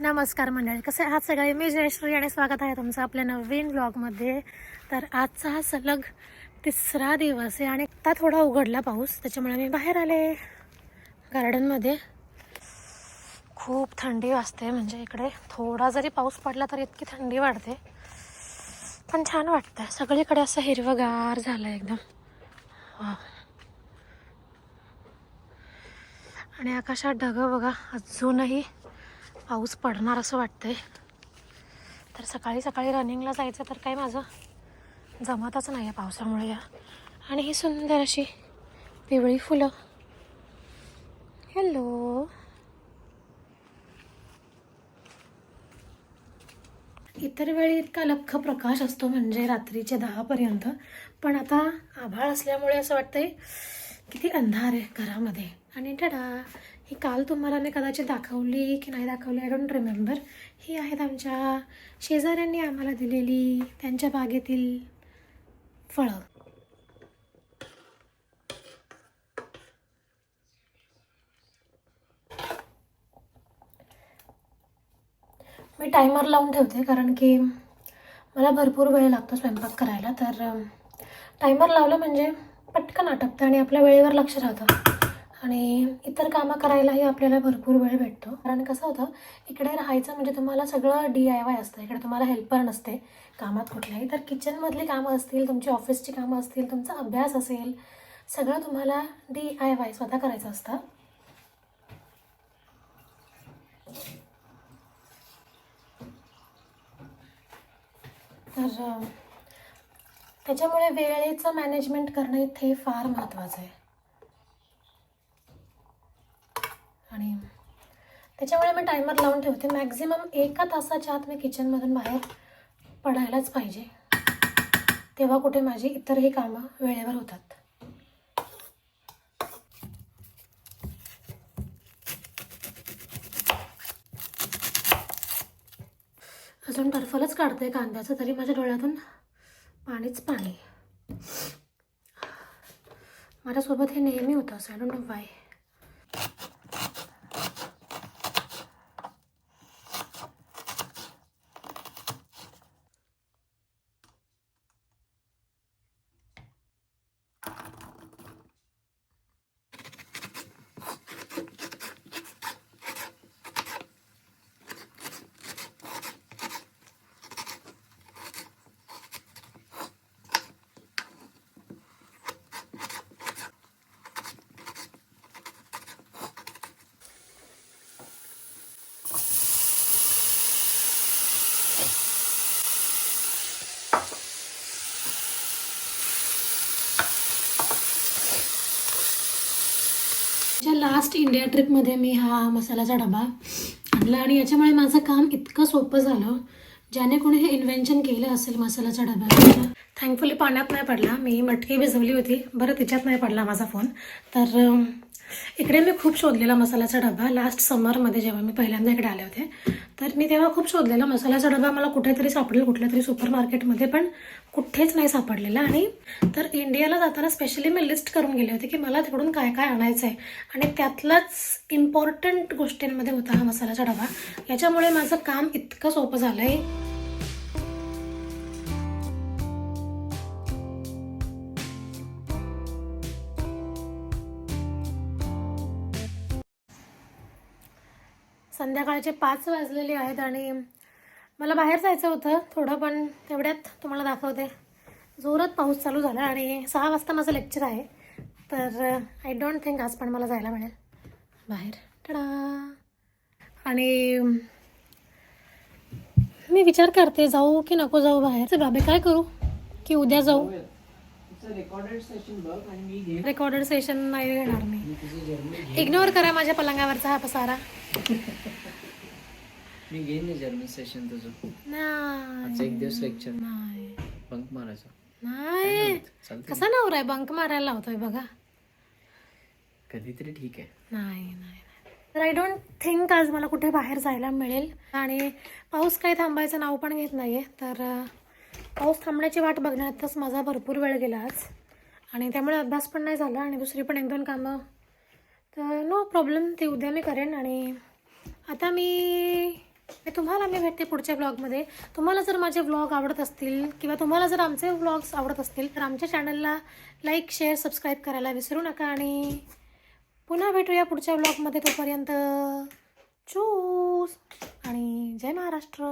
नमस्कार मंडळी कसे आज सगळे? मी जयश्री आणि स्वागत आहे तुमचं आपल्या नवीन ब्लॉगमध्ये तर आजचा हा सलग तिसरा दिवस आहे आणि आता थोडा उघडला पाऊस त्याच्यामुळे मी बाहेर आले. गार्डनमध्ये. खूप थंडी वाजते म्हणजे इकडे. थोडा जरी पाऊस पडला तरी इतकी थंडी वाढते. पण छान वाटतं सगळीकडे असं हिरवंगार झालं एकदम. वा आणि आकाशात ढगं बघा अजूनही पाऊस पडणार असं वाटतंय. तर सकाळी सकाळी रनिंगला जायचं तर काही माझं जमतच नाही आहे पावसामुळे. या आणि ही सुंदर अशी पिवळी फुलं. हॅलो इतर वेळी इतका लख्ख प्रकाश असतो म्हणजे रात्रीचे दहापर्यंत पण आता आभाळ असल्यामुळे असं वाटतंय किती अंधार आहे घरामध्ये. आणि टडा ही काल तुम्हाला मी कदाचित दाखवली की नाही दाखवली आय डोंट रिमेंबर ही आहेत आमच्या शेजाऱ्यांनी आम्हाला दिलेली त्यांच्या बागेतील फळं. मी टायमर लावून ठेवते कारण की मला भरपूर वेळ लागतो स्वयंपाक करायला तर टायमर लावलं म्हणजे पटकन आटपतं आणि आपल्या वेळेवर लक्ष राहतं. आणि इतर कामं करायलाही आपल्याला भरपूर वेळ भेटतो. कारण कसं होतं इकडे राहायचं म्हणजे तुम्हाला सगळं डी आय वाय असतं. इकडे तुम्हाला हेल्पर नसते कामात कुठल्याही. तर किचनमधली कामं असतील तुमची ऑफिसची कामं असतील तुमचा अभ्यास असेल सगळं तुम्हाला डी आय वाय स्वतः करायचं असतं. तर त्याच्यामुळे वेळेचं मॅनेजमेंट करणं इथे फार महत्त्वाचं आहे. आणि त्याच्यामुळे मी टायमर लावून ठेवते. मॅक्झिमम एका तासाच्या आत मी किचनमधून बाहेर पडायलाच पाहिजे. तेव्हा कुठे माझी इतरही कामं वेळेवर होतात. अजून टरफलच काढते कांद्याचं तरी माझ्या डोळ्यातून पाणीच पाणी. माझ्यासोबत हे नेहमी होतं असं आय डोंट नो वाय माझ्या लास्ट इंडिया ट्रिपमध्ये मी हा मसाल्याचा डबा आणला आणि याच्यामुळे माझं काम इतकं सोपं झालं ज्याने कोणी हे इन्व्हेन्शन केलं असेल मसाल्याचा डबा. थँकफुली पाण्यात नाही पडला. मी मटकी भिजवली होती. बरं तिच्यात नाही पडला माझा फोन तर इकडे मी खूप शोधलेला मसाल्याचा डबा. लास्ट समरमध्ये जेव्हा मी पहिल्यांदा इकडे आले होते तर मी तेव्हा खूप शोधलेला मसाल्याचा डबा मला कुठेतरी सापडेल कुठल्या तरी सुपर मार्केटमध्ये पण कुठेच नाही सापडलेला. आणि तर इंडियाला जाताना स्पेशली मी लिस्ट करून गेले होते की मला तिकडून काय काय आणायचं आहे आणि त्यातलाच इम्पॉर्टंट गोष्टींमध्ये होता हा मसाल्याचा डबा. याच्यामुळे माझं काम इतकं सोपं झालं आहे संध्याकाळचे पाच वाजलेले आहेत आणि मला बाहेर जायचं होतं थोडं पण तेवढ्यात तुम्हाला दाखवते. जोरात पाऊस चालू झाला आणि सहा वाजता माझं लेक्चर आहे. तर आय डोंट थिंक आज पण मला जायला मिळेल. बाहेर. टडा आणि मी विचार करते जाऊ की नको जाऊ बाहेर? बाबे काय करू? की उद्या जाऊ? रेकॉर्डेड सेशन नाही घेणार मी. इग्नोर करा माझ्या पलंगावरचा हा पसारा. मी घेईन ना जर्मन सेशन तुझं. नाही. एक दिवस लेक्चर नाही. बंक मारायचं. नाही. चालतं कसा नवरा आहे? बंक मारायला लावतोय बघा. कधीतरी ठीक आहे. नाही नाही नाही. तर आय डोंट थिंक आज मला कुठे बाहेर जायला मिळेल. आणि पाऊस काही थांबायचं नाव पण घेत नाही आहे तर अं, पाऊस थांबण्याची वाट बघण्यातच माझा भरपूर वेळ गेला आज. आणि त्यामुळे अभ्यास पण नाही झाला आणि दुसरी पण एक दोन कामं. तर नो प्रॉब्लेम ते उद्या मी करेन आणि आता मी मी तुम्हाला मी भेटते पुढच्या ब्लॉगमध्ये तुम्हाला जर माझे ब्लॉग आवडत असतील किंवा तुम्हाला जर आमचे ब्लॉग्स आवडत असतील तर आमच्या चॅनलला लाईक शेअर सबस्क्राईब करायला विसरू नका आणि पुन्हा भेटूया पुढच्या ब्लॉगमध्ये तोपर्यंत. चूस! आणि जय महाराष्ट्र!